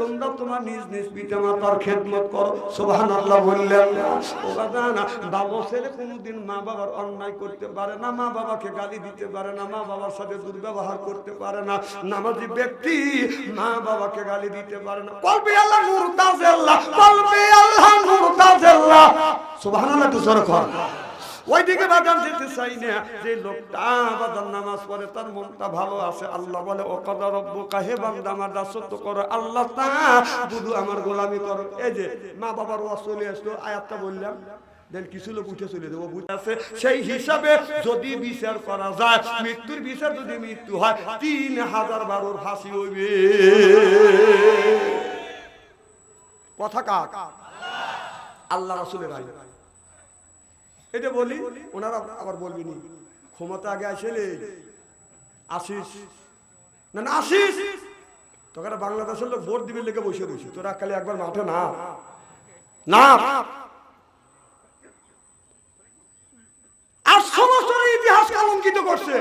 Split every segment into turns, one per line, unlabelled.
তোমরা তোমার নিজ নিজ পিতা মাতার খেদমত করো। সোহান আল্লাহ বললেন বাবা ছেলে কোনোদিন মা বাবার অন্যায় করতে পারে না, মা বাবাকে গালি দিতে পারে না, মা বাবার সাথে দুর্ব্যবহার করতে পারে না, নামাজি ব্যক্তি মা বাবাকে গালি দিতে পারে না। কলবে আল্লাহ নূর তাজেল্লাহ কলবে আল্লাহ নূর তাজেল্লাহ সুবহানাল্লাহ তো সরখ ওইদিকে বাগান যেতে চাই না। যে লোকটা বাজার নামাজ পড়ে, তার মনটা ভালো আছে। আল্লাহ বলে, ও কদা কাহে বান্দা, আমার দাসত্ব করো। আল্লাহ তা বুধু আমার গোলামি করো। এই যে মা বাবার ওয়াজ চলে আসলো, আয়াতটা বললাম। কিছু লোক উঠে চলে আছে, সেই হিসাবে যদি বিচার করা যায়, মৃত্যুর বিচার যদি মৃত্যু হয়, তিন হাজার বারোর ফাঁসি হইবে। কথা কাক আল্লাহ রাসুলের আইন। এটা বলি, ওনারা আবার বলবেনি, ক্ষমতা আগে আসলে আসিস না না আসিস তোকে বাংলাদেশের লোক ভোট দিবে লেগে বসে বসে তোরা কালে একবার মাঠে না। না। আর সমস্ত ইতিহাস কলঙ্কিত করছে।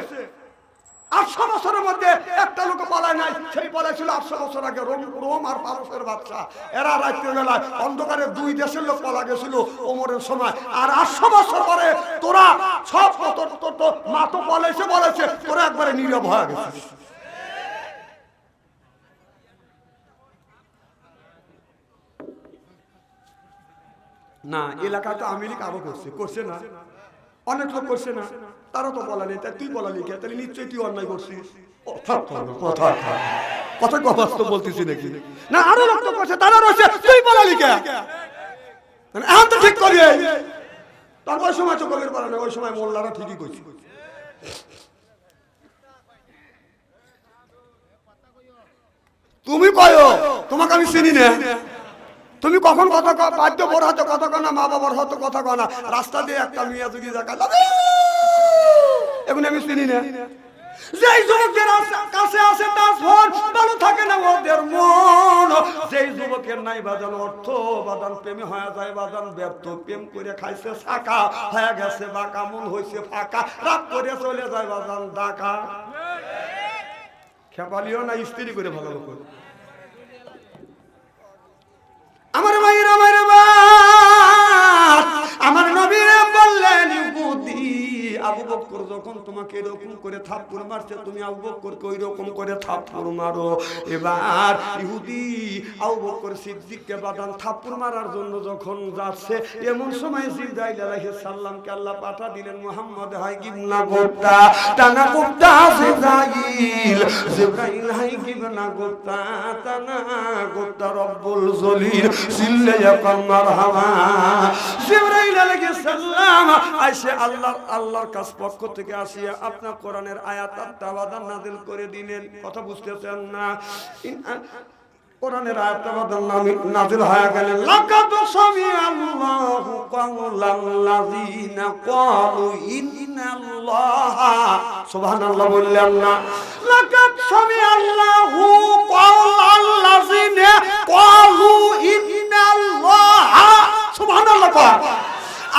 মধ্যে একটা লোক পালায় নাই, সেই পালায় ছিল আটশো বছর আগে রোম রোম আর পারসের বাচ্চা এরা রাত্রে বেলায় অন্ধকারে দুই দেশের লোক পালা গেছিল ওমরের সময়। আর আটশো বছর পরে তোরা সব মা তো বলেছে বলেছে, তোরা একবারে নীরব হয়ে গেছিস। না, এলাকায় তো আমেরিকা আরও করছে করছে না। অনেক লোক করছে না। তারা তো বলা নেই তুই বলা লিখে তাহলে নিশ্চয়ই তুই অন্যায় করছিস। ও, থাক, থাক, কথা কথা কথা বলতেছি নাকি? না আরও লোক করছে তারা রয়েছে তুই বলা লিখে মানে এখন তো ঠিক করি তার ওই সময় তো কবির না ওই সময় মোল্লারা ঠিকই করছে তুমি কয়ো? তোমাকে আমি চিনি না। তুমি কখন কথা বাদ্য বড় হাতে কথা কো না মা বাবার হাতে কথা কো না। রাস্তা দিয়ে একটা মিয়া যদি দেখা যাবে এখন আমি চিনি না। যেই যুবকের কাছে আসে তার ফল ভালো থাকে না ওদের মন। যেই যুবকের নাই বাজান অর্থ বাজান প্রেমে হয়ে যায় বাজান ব্যর্থ প্রেম করে খাইছে শাখা হয়ে গেছে বাঁকা মন হয়েছে ফাঁকা রাগ করে চলে যায় বাজান ডাকা। খেপালিও না স্ত্রী করে ভালো করে। আমার মায়ের আমার বাপ, আমার নবীরে বললেন ইহুদি আবু যখন তোমাকে এরকম করে থাপ্পড় মারছে, তুমি আবু ওই রকম করে থাপ্পড় মারো। এবার ইহুদি আবু সিদ্দিককে বাদান থাপ্পড় মারার জন্য যখন যাচ্ছে, এমন সময় জিব্রাইল আলাইহিস সালামকে আল্লাহ পাঠা দিলেন টানা জিব্রাইল। জিব্রাইল টানা রব্বুল জলিল জিব্রাইল আলাইহিস সালাম আইসে আল্লাহ আল্লাহর কাছ পক্ষ থেকে আসিয়া আপনার কোরআনের আয়াত আর তাওয়াদান নাযিল করে দিলেন। কথা বুঝতেছেন না? কোরআনের বাদাল নাজিল হয়ে গেলে, লাকাদ সামি আল্লাহু কাওলাল্লাযিনা ক্বালু ইন্নাল্লাহা। সুবহানাল্লাহ বললেন না। লাকাদ সামি আল্লাহু কাওলাল্লাযিনা ক্বালু ইন্নাল্লাহা। সুবহানাল্লাহ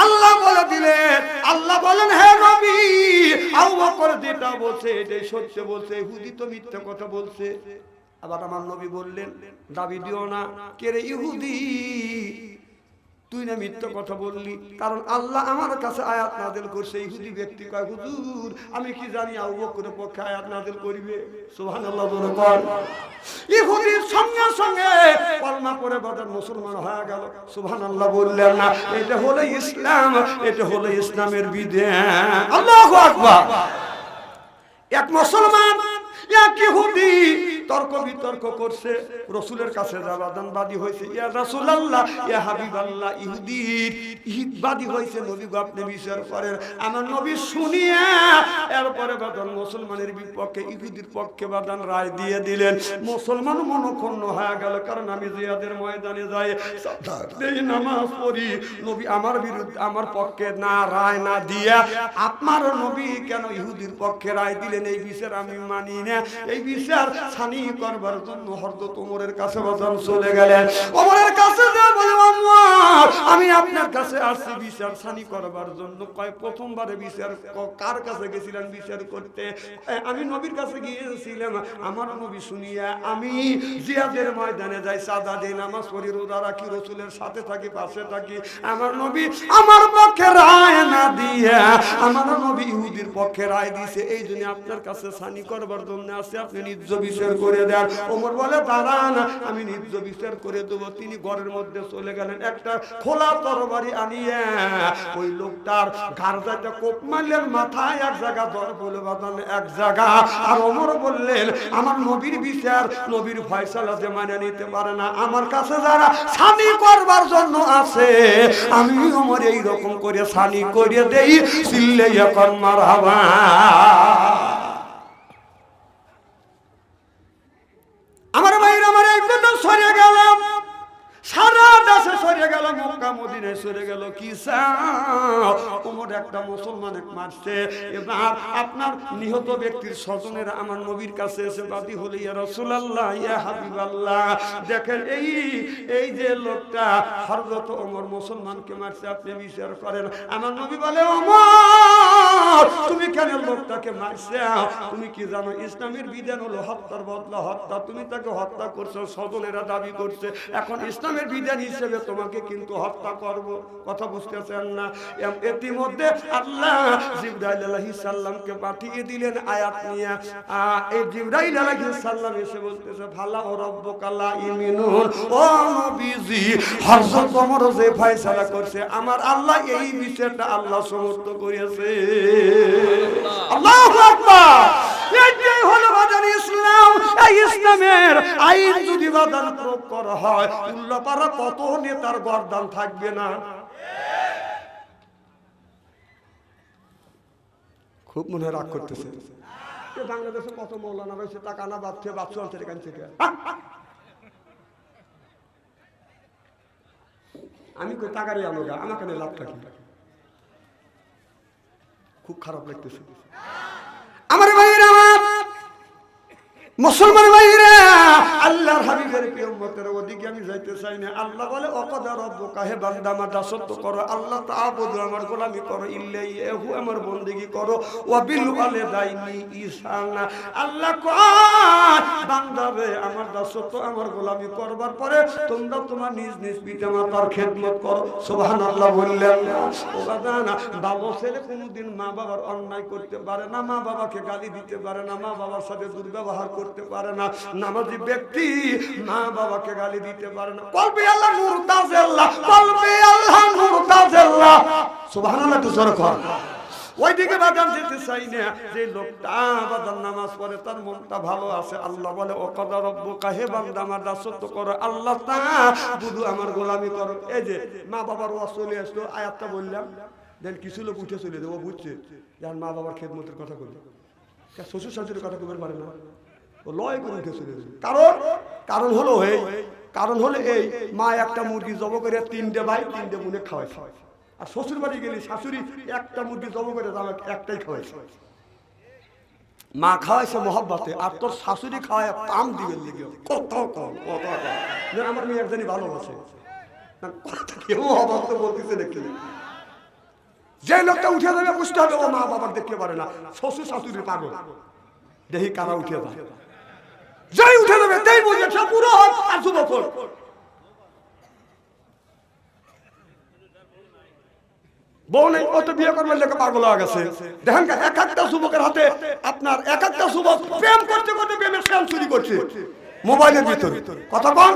আল্লাহ বলে দিলেন, আল্লাহ বলেন, হে নবী, আবু বকর যেটা বলছে এটাই সত্য বলছে, হুদি তো মিথ্যা কথা বলছে। আবার আমার নবী বললেন, দাবি দিও না, কে রে ইহুদি? তুই না মিথ্যা কথা বললি। কারণ আল্লাহ আমার কাছে আয়াত নাজিল করছে, ইহুদি ব্যক্তি কয়, হুজুর, আমি কি জানি আবু পক্ষে আয়াত নাজিল করিবে? সুবহানাল্লাহ বলে কর ইহুদির সঙ্গে সঙ্গে কলমা করে বাজার মুসলমান হয়ে গেল। সুবহানাল্লাহ বললেন না, এটা হলো ইসলাম, এটা হলো ইসলামের বিধান। আল্লাহু আকবার। এক মুসলমান, এক ইহুদি তর্ক বিতর্ক করছে। রসুলের কাছে বাদি হয়েছে, ইয়া রাসূলুল্লাহ, ইয়া হাবিবাল্লাহ, ইহুদির, ইহুদবাদী হয়েছে নবী আপনি বিচার করেন। আমার নবী শুনিয়া এরপরে বাদান মুসলমানের বিপক্ষে, ইহুদির পক্ষে বাদান রায় দিয়ে দিলেন। মুসলমান মনক্ষুণ্ণ হয়ে গেল, কারণ আমি জিয়াদের ময়দানে যাই এই নামাজ পড়ি। নবী আমার বিরুদ্ধে, আমার পক্ষে না রায় না দিয়া, আপনার নবী কেন ইহুদির পক্ষে রায় দিলেন? এই বিচার আমি মানি না। এই বিচার ছানি করবার জন্য হরদত ওমরের কাছে বাজান চলে গেলেন। ওমরের কাছে যে বলে "আম্মা, ওমর আমি আপনার কাছে আসছি বিচার সানি করবার জন্য। কয় প্রথমবারে বিচার কার কাছে গেছিলেন বিচার করতে? আমি নবীর কাছে গিয়েছিলাম। আমার নবী শুনিয়া আমি জিয়াদের ময়দানে যাই সাদা দিন নামাজ পড়ি রোজা রাখি রসুলের সাথে থাকি পাশে থাকি। আমার নবী আমার পক্ষে রায় না দিয়ে আমার নবী ইহুদির পক্ষে রায় দিয়েছে এই জন্য আপনার কাছে সানি করবার জন্য আসছে। আপনি নিজ বিচার করে দেন। ওমর বলে দাঁড়ান আমি নিজ বিচার করে দেবো। তিনি ঘরের মধ্যে চলে গেলেন। একটা খোলা তরবারি আনিয়ে ওই লোকটার গার্জাটা কোপ মারলেন, মাথায় এক জায়গা দর বলে বাঁধান এক জায়গা। আর ওমর বললেন, আমার নবীর বিচার, নবীর ফয়সালা যে মানে নিতে পারে না, আমার কাছে যারা স্বামী করবার জন্য আছে, আমি ওমর এই রকম করে সানি করে দেই, সিল্লে এখন মারহাবা। আমার ভাইরা আমার কথা সরে গেলাম। সারা দেশে সরে গেল মক্কা, মদিনায় সরে গেল। কি? ওমর একটা মুসলমানে মারছে। এবার আপনার নিহত ব্যক্তির স্বজনেরা আমার নবীর কাছে এসে বাদী হলে রাসূলুল্লাহ, ইয়া হাবিবাল্লাহ। দেখেন এই এই যে লোকটা হযরত ওমর মুসলমানকে মারছে, আপনি বিচার করেন। আমার নবী বলে, ওমর, তুমি কেন লোকটাকে মারছে? তুমি কি জানো, ইসলামের বিধান হলো হত্যার বদলা হত্যা। তুমি তাকে হত্যা করছ, স্বজনেরা দাবি করছে। এখন ইসলামের বিধান হিসেবে তোমাকে কিন্তু হত্যা করব। কথা বুঝতেছেন না? ইতিমধ্যে আল্লাহ জিবরাইল পাঠিয়ে দিলেন আয়াত নিয়ে। এই জিবরাইল আলাইহিস এসে বলতেছে ভালা ও রব্বকালা ইমিনুন। ও নবীজি যে ফয়সালা করছে, আমার আল্লাহ এই বিষয়টা আল্লাহ সমর্থ করেছে। আল্লাহু এটাই হলো বাজার ইসলাম এই ইসলামের আইন যদি বাদান প্রয়োগ করা হয় উল্লাপাড়া কত নেতার গর্দান থাকবে না? খুব মনে রাগ করতেছে। বাংলাদেশে কত মৌলানা রয়েছে টাকা না বাচ্চা বাচ্চা অঞ্চল এখান থেকে। আমি কই টাকারই গা আমাকে নিয়ে লাভ থাকি খুব খারাপ লাগতেছে আমার ভাইয়ের আমার মুসলমান ভাইরা আল্লাহর হাবিবের প্রিয় ওদিকে আমি যাইতে চাই না? আল্লাহ বলে, অকদা রব্বুকা, হে বান্দা, আমার দাসত্ব করো। আল্লাহ তাআবুদু, আমার গোলামি করো। ইল্লাই এহু, আমার বন্দেগি করো। ওয়া বিল ওয়ালিদাইনি ইহসানা। আল্লাহ কয়, বান্দা আমার দাসত্ব, আমার গোলামি করবার পরে তোমরা তোমার নিজ নিজ পিতামাতার খেদমত করো। সুবহানাল্লাহ বললেন। ও বাদানা বাবা ছেলে কোনোদিন মা বাবার অন্যায় করতে পারে না, মা বাবাকে গালি দিতে পারে না, মা বাবার সাথে দুর্ব্যবহার করতে পারে না, নামাজি ব্যক্তি মা বাবাকে গালি দিতে পারে না। কলবে আল্লাহ নূর তাজাল্লাহ কলবে আল্লাহ নূর তাজাল্লাহ সুবহানাল্লাহ তো জোরে কর। ওইদিকে বাদান যেতে চাই না, যে লোকটা বাদান নামাজ পড়ে, তার মনটা ভালো আছে। আল্লাহ বলে, ও কদা রব্ব কাহে বান্দা, আমার দাসত্ব করো। আল্লাহ তা বুধু আমার গোলামি করো। এই যে মা বাবার ওয়াজ চলে আসলো, আয়াতটা বললাম। দেন কিছু লোক উঠে চলে দেবো বুঝছে। যার মা বাবার খেদমতের কথা বলবে শ্বশুর শাশুড়ির কথা কবে পারে না। লয় করে উঠে চলে কারণ কারণ হলো এই, কারণ হলো এই, মা একটা মুরগি জব করে তিনটে ভাই, তিনটে বোনে খাওয়াই খাওয়াই আর শ্বশুর বাড়ি গেলে শাশুড়ি একটা মুরগি জব করে তাহলে একটাই খাওয়াইছে। মা খাওয়াইছে মহব্বতে, আর তোর শাশুড়ি খাওয়ায় পাম দিবে লেগে। কত কত আমার মেয়ে একজনই ভালোবাসে। যে লোকটা উঠে যাবে বুঝতে হবে, ও মা বাবার দেখতে পারে না। শ্বশুর শাশুড়ি পাগল। দেখি কারা উঠে যায়? যাই উঠে যাবে, তাই বুঝবে সব পুরো আর যুবক হোক। বউ নেই, ও তো বিয়ে লেগে পাগল হয়ে গেছে। দেখেন এক একটা যুবকের হাতে আপনার এক একটা যুবক প্রেম করতে করতে প্রেমের চুরি করছে। মোবাইলের ভিতরে। কথা বল।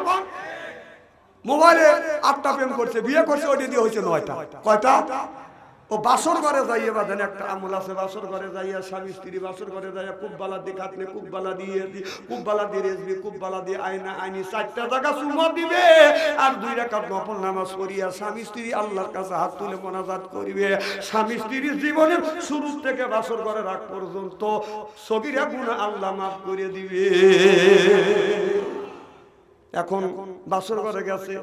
মোবাইলে আটটা প্রেম করছে, বিয়ে করছে ওটি দিয়ে হয়েছে নয়টা। কয়টা? ও বাসর ঘরে যাইয়ে বাঁধেন, একটা আমল আছে বাসর ঘরে যাইয়া, স্বামী স্ত্রী বাসর ঘরে যাইয়া, খুব বালা দিয়ে কাটলে খুব বালা দিয়ে খুব বালা দিয়ে রেসবি খুব বালা দিয়ে আয়না আইনি চারটা জায়গা সুমা দিবে আর দুই রাকাত নফল নামাজ পড়িয়া স্বামী স্ত্রী আল্লাহর কাছে হাত তুলে মোনাজাত করিবে। স্বামী স্ত্রীর জীবনের শুরু থেকে বাসর ঘরে রাখ পর্যন্ত সগিরা গুণা আল্লাহ মাফ করে দিবে। এখন বাসর ঘরে গেছে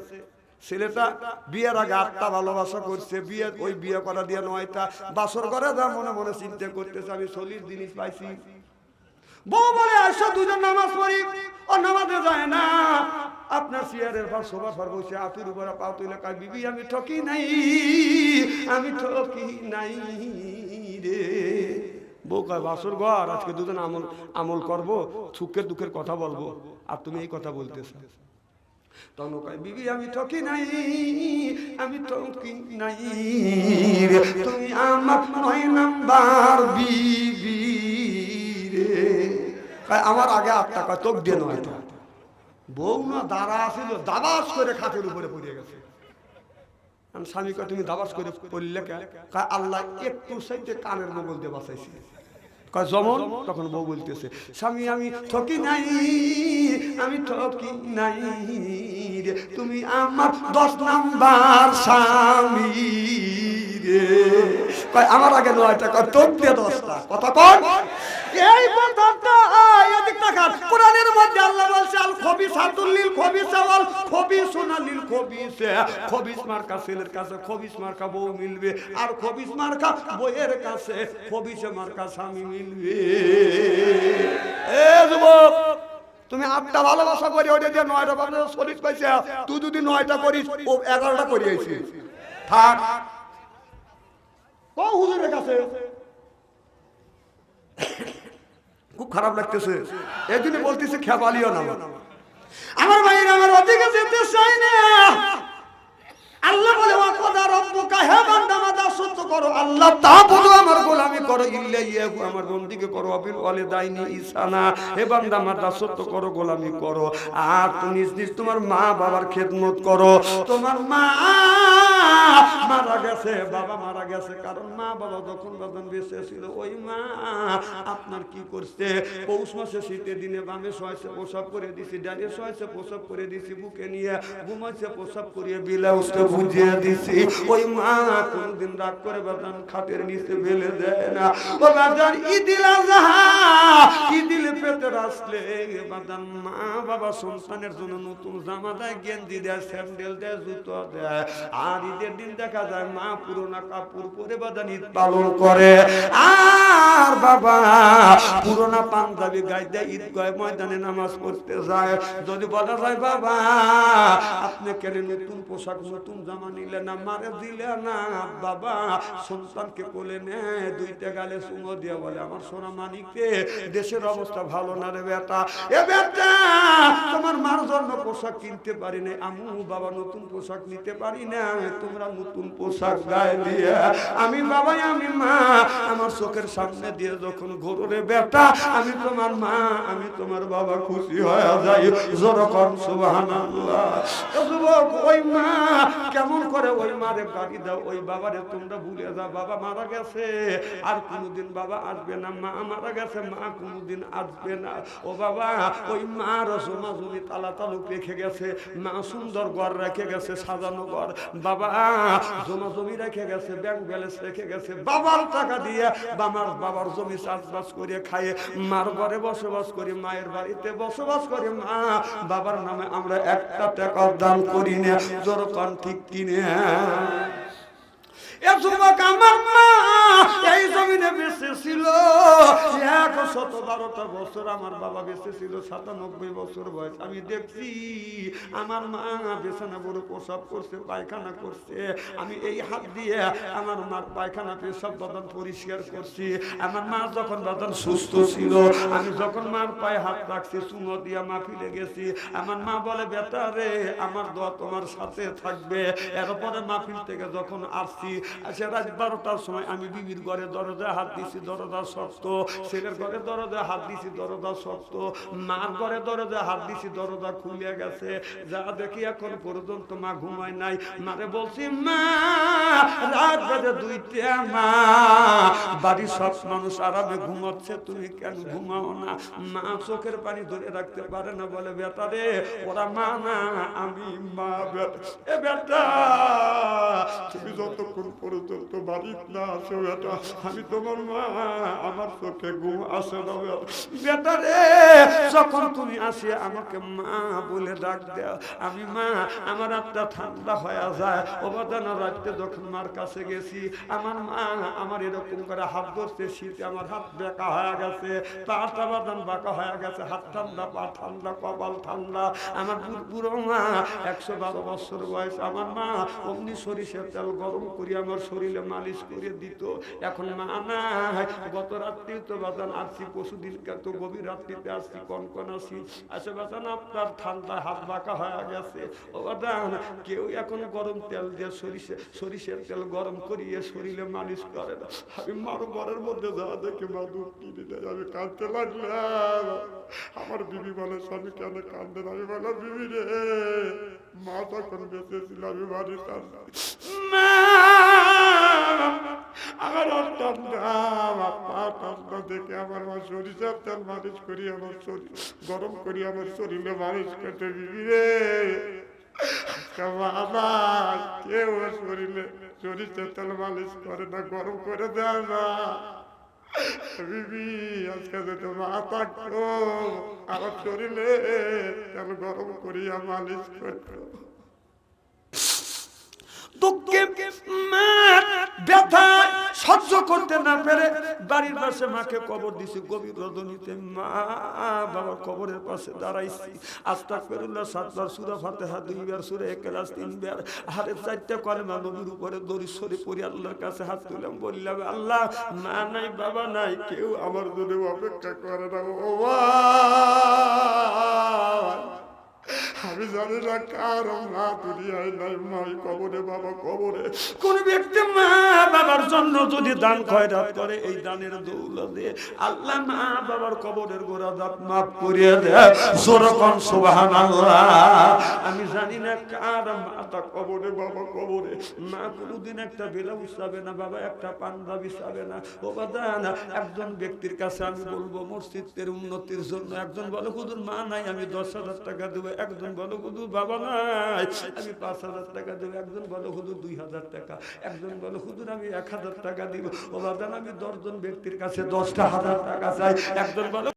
ছেলেটা বিয়ের আগে আটটা ভালোবাসা করছে, বিয়ে ওই বিয়ে করা দিয়ে নয়টা। বাসর ঘরে যা মনে মনে চিন্তা করতেছে, আমি চল্লিশ জিনিস পাইছি। বউ বলে আসো দুজন নামাজ পড়ি। ও নামাজে যায় না। আপনার চেয়ারের পর সোফার পর বসে আতুর উপরে পা তুলে কয়, বিবি, আমি ঠকি নাই, আমি ঠকি নাই রে। বউ কয়, বাসর ঘর, আজকে দুজন আমল আমল করব, সুখের দুঃখের কথা বলব। আর তুমি এই কথা বলতেছ। কয় আমার কয় আগে আট টাকা তোক দিয়ে নয় টাকা বউ না, দাঁড়া আসিল দাবাস করে খাটের উপরে পড়ে গেছে। আমি স্বামীকে তুমি দাবাস করে পড়লে আল্লাহ একটু সাইতে কানের বগল দিয়ে বাঁচাইছি। কয় তখন বউ বলতেছে, স্বামী, আমি ঠকি নাই, আমি ঠকি নাই রে, তুমি আমার দশ নাম্বার স্বামী রে। কয়, আমার আগে নয়টা টাকা তোর দিয়ে দশটা, কথা কর এই কথাটা এদিক তাকান। কোরআনের মধ্যে আল্লাহ বলছে, আল খবিস হাতুল্লিল খবিস আওয়াল খবিস সোনালিল খবিস। খবিস মার্কা ছেলের কাছে, খবিস মার্কা বউ মিলবে। আর খবিস মার্কা বইয়ের কাছে, খবিস মার্কা স্বামী মিলবে। এ যুবক, তুমি আটটা ভালোবাসা করি ওটা দিয়ে নয়টা ভালোবাসা চল্লিশ পয়সা তুই যদি নয়টা করিস, ও এগারোটা করিয়েছি থাক। ও হুজুরের কাছে খুব খারাপ লাগতেছে। এই জন্য বলতেছে খেপালিও না আমার। ভাইয়ের আমার ওদিকে যেতে চাই না। আল্লাহ বলে, ওয়া কদা রব্বুকা, হে বান্দা সত্য করো। আল্লাহ তা বলো, আমার গোলামি করো। আমার বন্দিকে করো আবিল ইসানা। হে বান্দা সত্য করো, গোলামি করো। আর তুমি নিজ নিজ তোমার মা বাবার খেদমত করো। তোমার মা মারা গেছে, বাবা মারা গেছে। কারণ মা বাবা যখন বাদন বেঁচে ছিল, ওই মা আপনার কি করছে? পৌষ মাসে শীতের দিনে বামে শোয়াইছে, প্রসাব করে দিছি ডানে শোয়াইছে, প্রসাব করে দিছি, বুকে নিয়ে ঘুমাইছে, প্রসাব করিয়ে বিলাউসটা বুঝিয়ে দিছি। ওই মা কোনদিন রাগ করে বাদান খাটের নিচে ফেলে দেয় না। ও বাদান আজহা ঈদিল পেতে আসলে বাদান মা বাবা সন্তানের জন্য নতুন জামা দেয়, গেঞ্জি দেয়, স্যান্ডেল দেয়, জুতো দেয়। আর ঈদের দিন দেখা যায় মা কাপড় পরে বাদান ঈদ পালন করে। আর বাবা পুরোনা পাঞ্জাবি গায়ে দেয়, ঈদ গয় ময়দানে নামাজ পড়তে যায়। যদি বলা যায়, বাবা, আপনি কেন নতুন পোশাক, নতুন জামা নিলে না, মারে দিলে না, বাবা। সন্তানকে কোলে দুইটা গালে দিয়ে বলে, আমার সোনা মানিককে দেশের অবস্থা ভালো না রে বেটা। এ বেটা, তোমার মার জন্য পোশাক কিনতে পারি না আমু বাবা নতুন পোশাক নিতে পারি না তোমরা নতুন পোশাক গায়ে দিয়ে, আমি বাবা আমি মা। আমার চোখের সামনে দিয়ে যখন ঘোরে বেটা, আমি তোমার মা, আমি তোমার বাবা খুশি হয়ে যাই। জোরকম সুবহানাল্লাহ। ও যুবক, ওই মা কেমন করে ওই মারে গাড়ি দাও, ওই বাবারে তোমরা ভুলে যাও, বাবা মারা গেছে। আর কোনোদিন বাবা আসবে না, মা মারা গেছে, মা কোনোদিন আসবে না। ও বাবা, ওই মা রসমা জমি তালা তালুক রেখে গেছে, মা সুন্দর ঘর রেখে গেছে, সাজানো ঘর। বাবা, জমা জমি রেখে গেছে ব্যাংক ব্যালেন্স রেখে গেছে, বাবার টাকা দিয়ে বাবার বাবার জমি চাষবাস করে খায় মার ঘরে বসবাস করি, মায়ের বাড়িতে বসবাস করি। মা, বাবার নামে আমরা একটা টাকা দান করি না। জোর ঠিক কিনে আমার মা বাবা বছর বয়স। আমি দেখছি আমার মা করছে, পায়খানা করছে। আমি এই হাত দিয়ে আমার মার পরিষ্কার করছি। আমার মা যখন বাদান সুস্থ ছিল, আমি যখন মার পায়ে হাত রাখছি, চুমো দিয়ে মা ফিরে গেছি। আমার মা বলে, বেটা রে, আমার দোয়া তোমার সাথে থাকবে। এরপরে মাহফিল থেকে যখন আসছি আচ্ছা রাত বারোটার সময় আমি বিবির ঘরে দরজায় হাত দিছি, দরজা শক্ত। ছেলের ঘরে দরজায় হাত দিছি, দরজা শক্ত। মার ঘরে দরজায় হাত দিছি, দরজা খুলে গেছে। যা দেখি এখন পর্যন্ত মা ঘুমায় নাই। মারে বলছি, মা, রাত বাজে দুইটা, মা। বাড়ির সব মানুষ আরামে ঘুমাচ্ছে, তুমি কেন ঘুমাও না? মা চোখের পানি ধরে রাখতে পারে না, বলে, বেটা রে, ওরা মা না, আমি মা, বেটা। এ বেটা, তুমি যতক্ষণ বাড়িতে না আসো বেটা আমি তোমার মা, আমার চোখে ঘুম আসে না। বেটা। রে, যখন তুমি আমাকে মা বলে ডাক দাও। আমি মা, আমার একটা ঠান্ডা হয়ে যায়। রাত্রে যখন মার কাছে গেছি, আমার মা আমার এরকম করে হাত ধরতে শীতে আমার হাত বেঁকা হয়ে গেছে পাটা বাদান বাঁকা হয়ে গেছে, হাত ঠান্ডা, পা ঠান্ডা, কপাল ঠান্ডা। আমার বুড়ো মা, একশো বারো বছর বয়স। আমার মা অমনি সরিষার তেল গরম করে আমার শরীরে মালিশ করে দিত। এখন মা নাই গত রাত্রি তো বাজান আসছি পশুদিন তো গভীর রাত্রিতে আসছি, কন কন আসি আসে বাজান, আপনার ঠান্ডায় হাত বাঁকা হয়ে গেছে। ও বাজান, কেউ এখন গরম তেল দিয়ে সরিষে, সরিষের তেল গরম করিয়ে শরীরে মালিশ করে না। আমি মার ঘরের মধ্যে যাওয়া দেখে মা দুধ কিনে আমি কাঁদতে লাগলাম। আমার বিবি বলে, স্বামী, কেন কান্দেন আমি বললাম, বিবি রে, মা তখন বেঁচে ছিল, আমি বাড়ি কান্দাম মা! আমার ঠান্ডা দেখে আমার মা সরিষার তেল মালিশ করি আমার গরম করি আমার শরীরে মালিশ করতে বিবি রে বাবা কেউ শরীরে সরিষার তেল মালিশ করে। না গরম করে দেয় না বিবি আজকে যদি মা থাকতো আমার শরীরে তেল গরম করিয়া মালিশ করতো দুঃখে মা ব্যথা সহ্য করতে না পেরে বাড়ির পাশে মাকে কবর দিছি, গভীর রজনীতে মা বাবা কবরের পাশে দাঁড়াইছি। আস্তা করুল্লাহ সাতবার সুরা ফাতেহা, দুইবার সুরে একলাস তিনবার। হারে চারটে কলেমা নবীর উপরে দড়ি সরে পড়ি আল্লাহর কাছে হাত তুললাম বললাম, আল্লাহ, মা নাই, বাবা নাই, কেউ আমার জন্য অপেক্ষা করে না। ও। আমি জানি না কার মা দুনিয়ায় নাই, মাই কবরে, বাবা কবরে। কোন ব্যক্তি মা বাবার জন্য যদি দান করে, এই দানের দৌলতে আল্লাহ মা বাবার কবরের গোড়া দাঁত মাফ দেয়। আমি জানি না কার মাতা কবরে, বাবা কবরে। মা কোনোদিন একটা বেলাউজ চাবে না, বাবা একটা পাঞ্জাবি চাবে না। ও বাদান একজন ব্যক্তির কাছে আমি বলব, মসজিদের উন্নতির জন্য একজন বলো, হুজুর, মা নাই, আমি দশ হাজার টাকা দেবো। একজন বলো বাবা নাই। আমি পাঁচ হাজার টাকা দেবো, একজন বলো দুই হাজার টাকা, একজন বলো আমি এক হাজার টাকা দিব। ও বাদান আমি দশজন ব্যক্তির কাছে দশটা হাজার টাকা চাই। একজন বলো